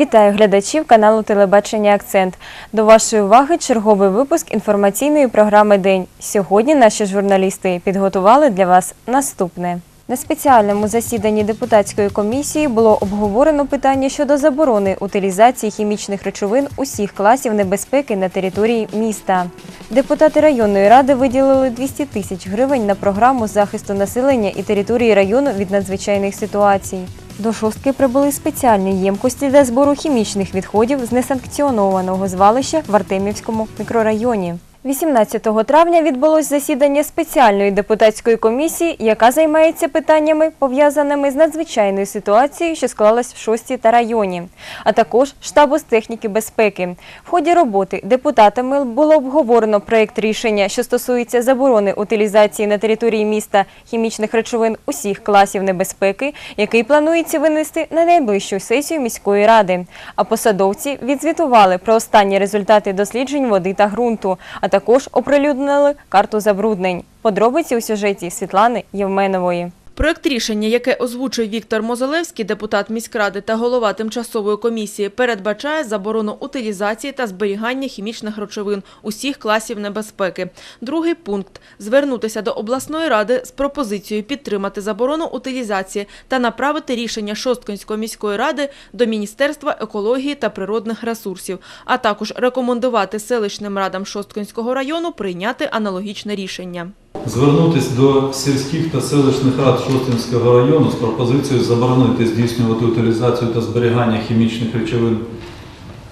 Вітаю глядачів каналу Телебачення Акцент. До вашої уваги черговий випуск інформаційної програми День. Сьогодні наші журналісти підготували для вас наступне. На спеціальному засіданні депутатської комісії було обговорено питання щодо заборони утилізації хімічних речовин усіх класів небезпеки на території міста. Депутати районної ради виділили 200 тисяч гривень на програму захисту населення і території району від надзвичайних ситуацій. До шостки прибули спеціальні ємкості для збору хімічних відходів з несанкціонованого звалища в Артемівському мікрорайоні. 18 травня відбулось засідання спеціальної депутатської комісії, яка займається питаннями, пов'язаними з надзвичайною ситуацією, що склалась в шості та районі, а також штабу з техніки безпеки. В ході роботи депутатами було обговорено проєкт рішення, що стосується заборони утилізації на території міста хімічних речовин усіх класів небезпеки, який планується винести на найближчу сесію міської ради. А посадовці відзвітували про останні результати досліджень води та ґрунту, а також оприлюднили карту забруднень. Подробиці у сюжеті Світлани Євменової. Проект рішення, яке озвучив Віктор Мозолевський, депутат міськради та голова тимчасової комісії, передбачає заборону утилізації та зберігання хімічних речовин усіх класів небезпеки. Другий пункт звернутися до обласної ради з пропозицією підтримати заборону утилізації та направити рішення Шосткинської міської ради до Міністерства екології та природних ресурсів, а також рекомендувати селищним радам Шосткинського району прийняти аналогічне рішення. Звернутися до сільських та селищних рад Шостинського району з пропозицією заборонити здійснювати утилізацію та зберігання хімічних речовин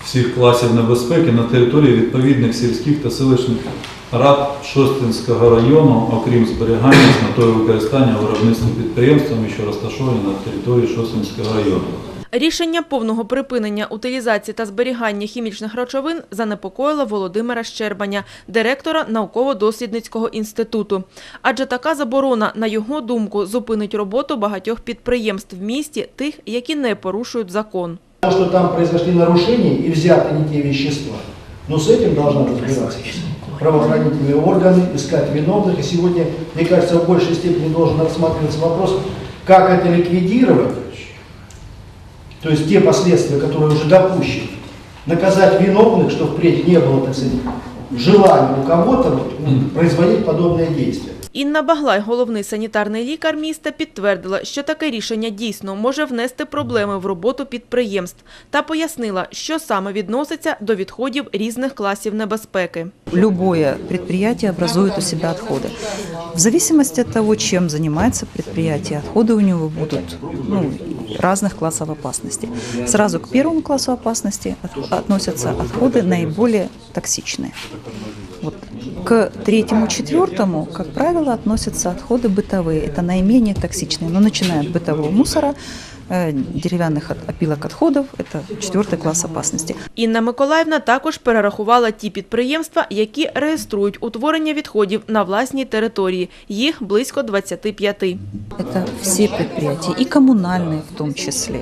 всіх класів небезпеки на території відповідних сільських та селищних рад Шостинського району, окрім зберігання з метою використання виробництвом підприємствами, що розташовані на території Шостинського району. Рішення повного припинення утилізації та зберігання хімічних речовин занепокоїло Володимира Щербаня, директора науково-дослідницького інституту. Адже така заборона, на його думку, зупинить роботу багатьох підприємств в місті, тих, які не порушують закон. То, что там произошли нарушения и взяты не те вещества, но с этим должна разбираться правоохранительные органы, искать виновных. И сегодня, мне кажется, в большей степени должен рассматриваться вопрос, как это ликвидировать, то есть те последствия, которые уже допущены, наказать виновных, чтобы впредь не было, так сказать, желания у кого-то вот, ну, производить подобные действия. Інна Баглай, головний санітарний лікар міста, підтвердила, що таке рішення дійсно може внести проблеми в роботу підприємств та пояснила, що саме відноситься до відходів різних класів небезпеки. Любое предприятие образует у себя отходы. В зависимости от того, чем занимается предприятие, отходы у него будут ну, разных классов опасности. Сразу к первому классу опасности от- относятся отходы наиболее токсичные. Вот. К третьему, четвертому, как правило, относятся отходы бытовые. Это наименее токсичные. Но начиная от бытового мусора, э, деревянных от- опилок отходов, это четвертый класс опасности. Інна Миколаївна також перерахувала ті підприємства, які реєструють утворення відходів на власній території. Їх близько 25. Это все предприятия, и коммунальные в том числе,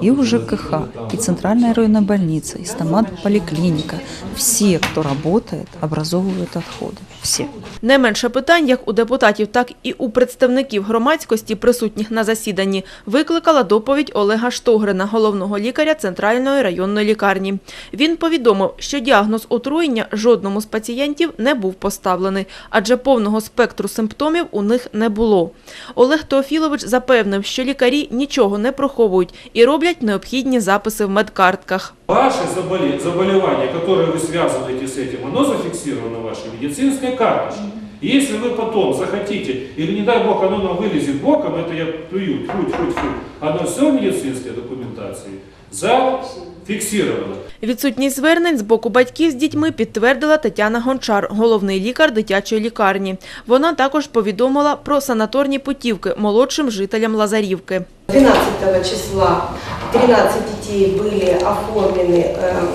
и у ЖКХ, и Центральная районная больница, и стомат-поликлиника. Все, кто работает, образовывают отходы Все. Не менше питань, як у депутатів, так і у представників громадськості, присутніх на засіданні, викликала доповідь Олега Штогрина, головного лікаря Центральної районної лікарні. Він повідомив, що діагноз отруєння жодному з пацієнтів не був поставлений, адже повного спектру симптомів у них не було. Олег Теофілович запевнив, що лікарі нічого не приховують і роблять необхідні записи в медкартках. Ваши заболе- заболевания, которые вы связываете с этим, оно зафиксировано в вашей медицинской карточке. И Если вы потом захотите, или не дай бог оно нам вылезет боком, это я плюю, тьфу, тьфу, тьфу, оно все в медицинской документации зафиксировано. Відсутність звернень з боку батьків з дітьми підтвердила Тетяна Гончар, головний лікар дитячої лікарні. Вона також повідомила про санаторні путівки молодшим жителям Лазарівки. 12 числа 13 детей были оформлены эм,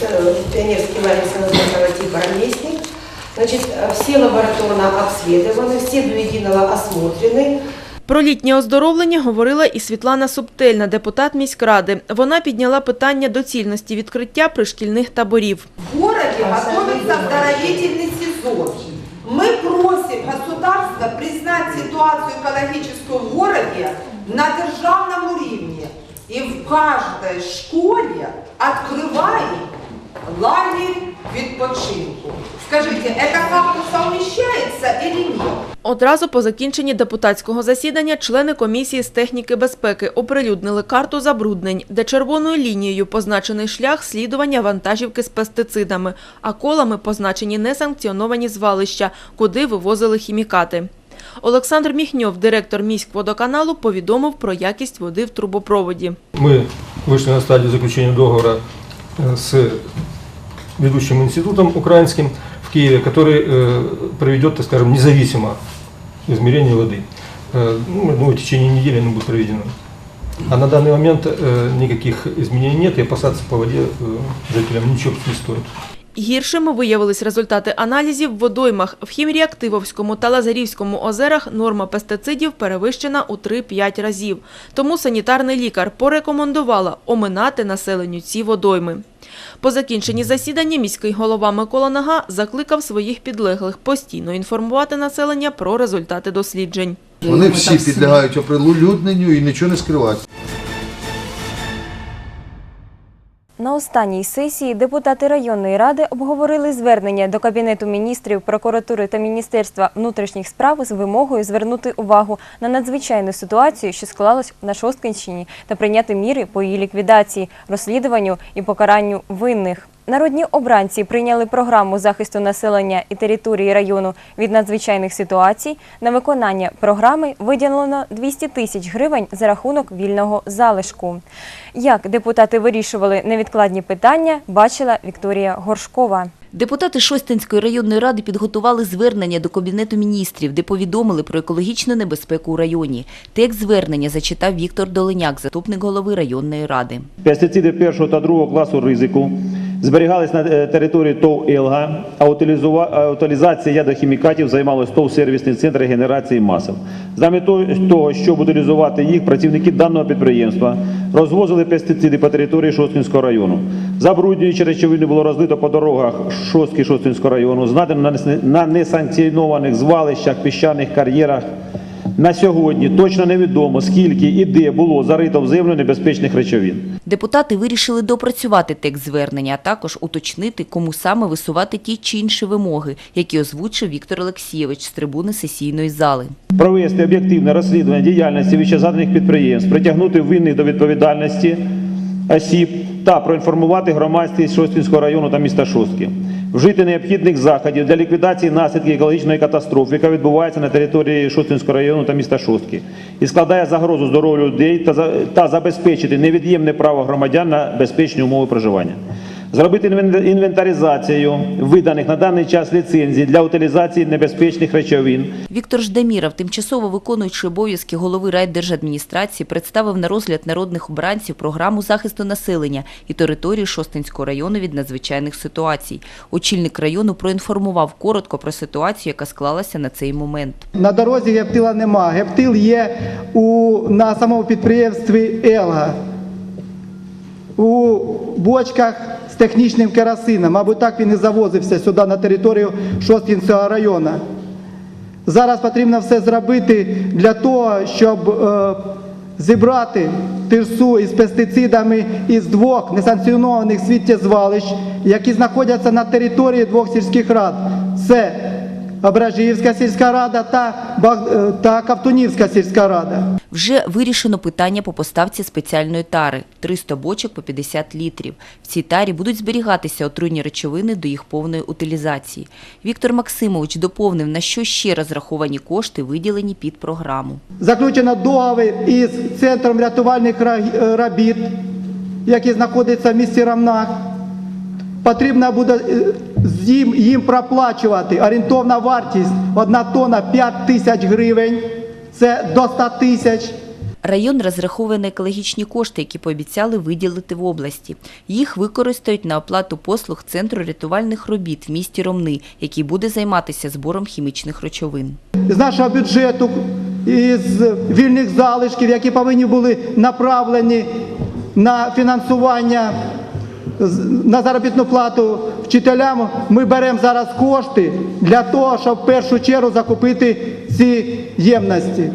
в пионерский лагерь санаторного типа «Ровесник». Значит, э, все лабораторно обследованы, все до единого осмотрены. Про літнє оздоровлення говорила і Світлана Субтельна, депутат міськради. Вона підняла питання доцільності відкриття пришкільних таборів. В городе готовится оздоровительный сезон. Мы просим государство признать ситуацию экологическую в городе на державном уровне и в каждой школе открываем лагерь відпочинку. Скажите, это как-то совмещается или нет? Одразу по закінченні депутатського засідання члени комісії з техніки безпеки оприлюднили карту забруднень, де червоною лінією позначений шлях слідування вантажівки з пестицидами, а колами позначені несанкціоновані звалища, куди вивозили хімікати. Олександр Міхньов, директор міськводоканалу, повідомив про якість води в трубопроводі. Мы вышли на стадию заключения договора э, с ведущим институтом украинским в Киеве, который э, проведет, так скажем, независимо измерение воды. Э, Ну, в течение недели оно будет проведено. А на данный момент э, никаких изменений нет, и опасаться по воде жителям ничего не стоит. Гіршими виявились результати аналізів в водоймах. В Хімреактивовському та Лазарівському озерах норма пестицидів перевищена у 3-5 разів. Тому санітарний лікар порекомендувала оминати населенню ці водойми. По закінченні засідання міський голова Микола Нага закликав своїх підлеглих постійно інформувати населення про результати досліджень. Вони всі підлягають оприлюдненню і нічого не скривають. На останній сесії депутати районної ради обговорили звернення до Кабінету міністрів, прокуратури та Міністерства внутрішніх справ з вимогою звернути увагу на надзвичайну ситуацію, що склалась на Шосткинщині, та прийняти міри по її ліквідації, розслідуванню і покаранню винних. Народні обранці прийняли програму захисту населення і території району від надзвичайних ситуацій. На виконання програми виділено 200 тисяч гривень за рахунок вільного залишку. Як депутати вирішували невідкладні питання, бачила Вікторія Горшкова. Депутати Шостинської районної ради підготували звернення до Кабінету міністрів, де повідомили про екологічну небезпеку у районі. Текст звернення зачитав Віктор Доленяк, заступник голови районної ради. Пестициди першого та другого класу ризику зберігались на е, території ТОВ «Елга», а утилізація ядохімікатів займалось ТОВ «Сервісний центр генерації масел». За метою того, щоб утилізувати їх, працівники даного підприємства розвозили пестициди по території Шосткінського району. Забруднюючі речовини було розлито по дорогах Шостки Шосткінського району, знайдено на несанкціонованих звалищах, піщаних кар'єрах, на сьогодні точно невідомо, скільки і де було зарито в землю небезпечних речовин. Депутати вирішили допрацювати текст звернення, а також уточнити, кому саме висувати ті чи інші вимоги, які озвучив Віктор Олексійович з трибуни сесійної зали. Провести об'єктивне розслідування діяльності вищезгаданих підприємств, притягнути винних до відповідальності осіб та проінформувати громадськість Шостинського району та міста Шостки. Вжити необхідних заходів для ліквідації наслідків екологічної катастрофи, яка відбувається на території Шостинського району та міста Шостки, і складає загрозу здоров'ю людей та, за- та забезпечити невід'ємне право громадян на безпечні умови проживання. Зробити інвентаризацію виданих на даний час ліцензій для утилізації небезпечних речовин, Віктор Ждаміров, тимчасово виконуючий обов'язки голови райдержадміністрації, представив на розгляд народних обранців програму захисту населення і території Шостинського району від надзвичайних ситуацій. Очільник району проінформував коротко про ситуацію, яка склалася на цей момент. На дорозі гептила нема. Гептил є у, на самому підприємстві Елга. У бочках технічним керосином. Мабуть, так він і завозився сюди на територію Шостінського району. Зараз потрібно все зробити для того, щоб е, зібрати тирсу із пестицидами із двох несанкціонованих світтєзвалищ, які знаходяться на території двох сільських рад. Це Ображіївська сільська рада та, е, та Кавтунівська сільська рада. Вже вирішено питання по поставці спеціальної тари – 300 бочок по 50 літрів. В цій тарі будуть зберігатися отруйні речовини до їх повної утилізації. Віктор Максимович доповнив, на що ще розраховані кошти, виділені під програму. Заключено договір із Центром рятувальних е, робіт, який знаходиться в місті Рамнах. Потрібно буде е, їм, їм проплачувати орієнтовна вартість одна тонна 5 тисяч гривень, це до 100 тисяч. Район розраховує на екологічні кошти, які пообіцяли виділити в області. Їх використають на оплату послуг Центру рятувальних робіт в місті Ромни, який буде займатися збором хімічних речовин. з нашого бюджету, із вільних залишків, які повинні були направлені на фінансування, на заробітну плату вчителям, ми беремо зараз кошти для того, щоб в першу чергу закупити ці ємності.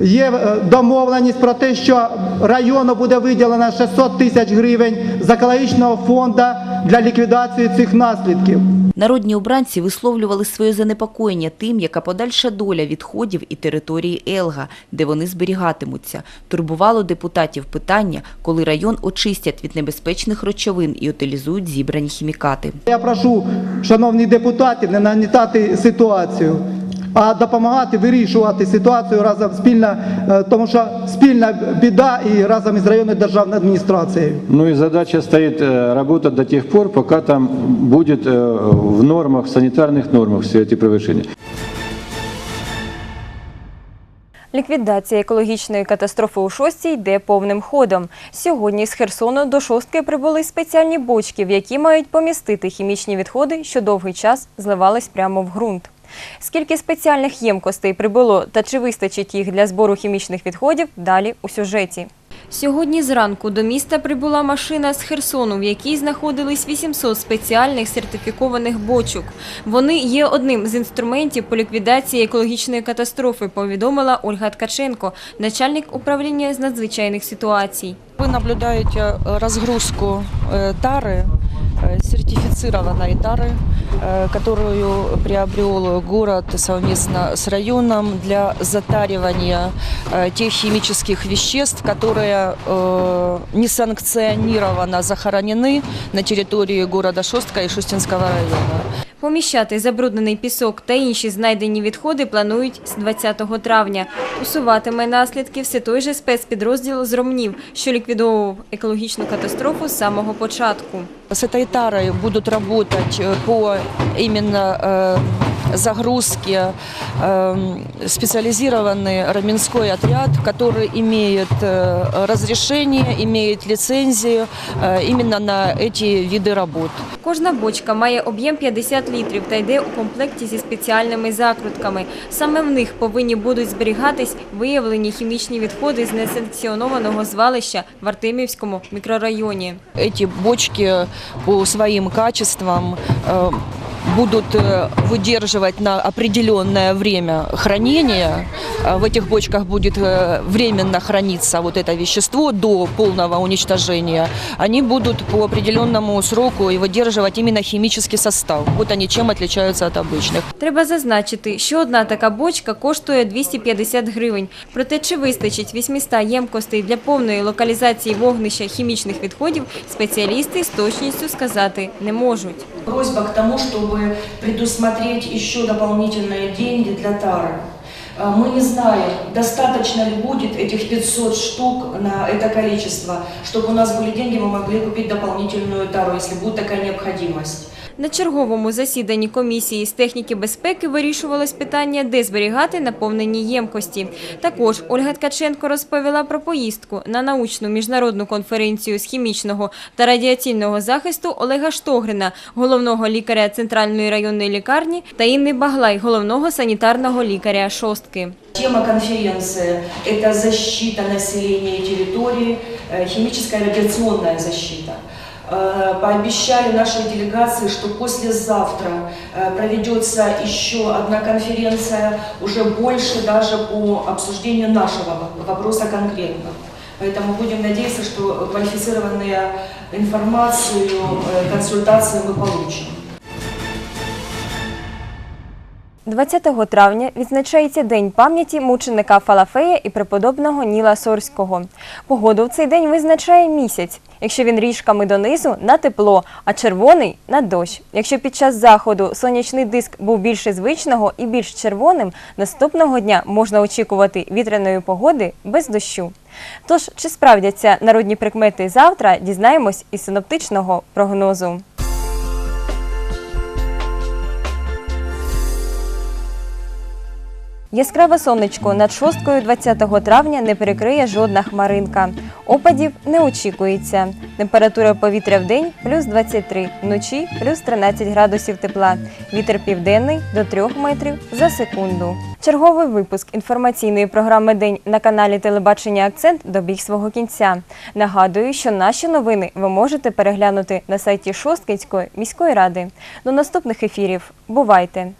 Є е, домовленість про те, що району буде виділено 600 тисяч гривень з екологічного фонду для ліквідації цих наслідків. Народні обранці висловлювали своє занепокоєння тим, яка подальша доля відходів і території Елга, де вони зберігатимуться. Турбувало депутатів питання, коли район очистять від небезпечних речовин і утилізують зібрані хімікати. Я прошу, шановні депутати не нагнітати ситуацію, а допомагати вирішувати ситуацію разом спільно, е, тому що спільна біда і разом із районною державною адміністрацією. Ну и задача стоит э, работать до тех пор, пока там будет э, в нормах, в санитарных нормах все эти превышения. Ліквідація екологічної катастрофи у шостій йде повним ходом. Сьогодні з Херсону до шостки прибули спеціальні бочки, в які мають помістити хімічні відходи, що довгий час зливались прямо в ґрунт. Скільки спеціальних ємкостей прибуло та чи вистачить їх для збору хімічних відходів, далі у сюжеті. Сьогодні зранку до міста прибула машина з Херсону, в якій знаходились 800 спеціальних сертифікованих бочок. Вони є одним з інструментів по ліквідації екологічної катастрофи, повідомила Ольга Ткаченко, начальник управління з надзвичайних ситуацій. Вы наблюдаете э, разгрузку э, тары, э, сертифицированной тары, э, которую приобрел город совместно с районом для затаривания э, тех химических веществ, которые э, несанкционированно захоронены на территории города Шостка и Шустинского района. Поміщати забруднений пісок та інші знайдені відходи планують з 20 травня. Усуватиме наслідки все той же спецпідрозділ з Ромнів, що ліквідовував екологічну катастрофу з самого початку. С будуть работать э, по именно э, загрузке э, специализированный Раменской отряд, который имеет э, разрешение, имеет лицензию э, именно на эти виды работ. Кожна бочка має об'єм 50 літрів та йде у комплекті зі спеціальними закрутками. Саме в них повинні будуть зберігатись виявлені хімічні відходи з несанкціонованого звалища в Артемівському мікрорайоні. Эти бочки по своим качествам э, будут э, выдерживать на определенное время хранения. А В этих бочках будет э, временно храниться вот это вещество до полного уничтожения. Они будут по определенному сроку и выдерживать именно химический состав. Вот они чем отличаются от обычных. Треба зазначити, що одна така бочка коштує 250 гривень. Проте чи вистачить 800 ємкостей для повної локалізації вогнища хімічних відходів, спеціалісти з точністю сказати не можуть. Просьба к тому, чтобы предусмотреть еще дополнительные деньги для тары. А, Мы не знаем, достаточно ли будет этих 500 штук на это количество, чтобы у нас были деньги, мы могли купить дополнительную тару, если будет такая необходимость. На черговому засіданні комісії з техніки безпеки вирішувалось питання, де зберігати наповнені ємкості. Також Ольга Ткаченко розповіла про поїздку на научну міжнародну конференцію з хімічного та радіаційного захисту Олега Штогрина, головного лікаря Центральної районної лікарні, та Інни Баглай, головного санітарного лікаря Шостки. Тема конференции – это защита населения и территории, э, химическая радиационная защита. Э, Пообещали нашей делегации, что послезавтра э, проведется еще одна конференция, уже больше даже по обсуждению нашего вопроса конкретно. Поэтому будем надеяться, что квалифицированную информацию, э, консультации мы получим. 20 травня відзначається День пам'яті мученика Фалафея і преподобного Ніла Сорського. Погоду в цей день визначає місяць. Якщо він ріжками донизу – на тепло, а червоний – на дощ. Якщо під час заходу сонячний диск був більше звичного і більш червоним, наступного дня можна очікувати вітряної погоди без дощу. Тож, чи справдяться народні прикмети завтра, дізнаємось із синоптичного прогнозу. Яскраве сонечко над шосткою 20 травня не перекриє жодна хмаринка. Опадів не очікується. Температура повітря в день плюс 23, вночі плюс 13 градусів тепла. Вітер південний до 3 метрів за секунду. Черговий випуск інформаційної програми День на каналі Телебачення Акцент добіг свого кінця. Нагадую, що наші новини ви можете переглянути на сайті Шосткинської міської ради. До наступних ефірів. Бувайте!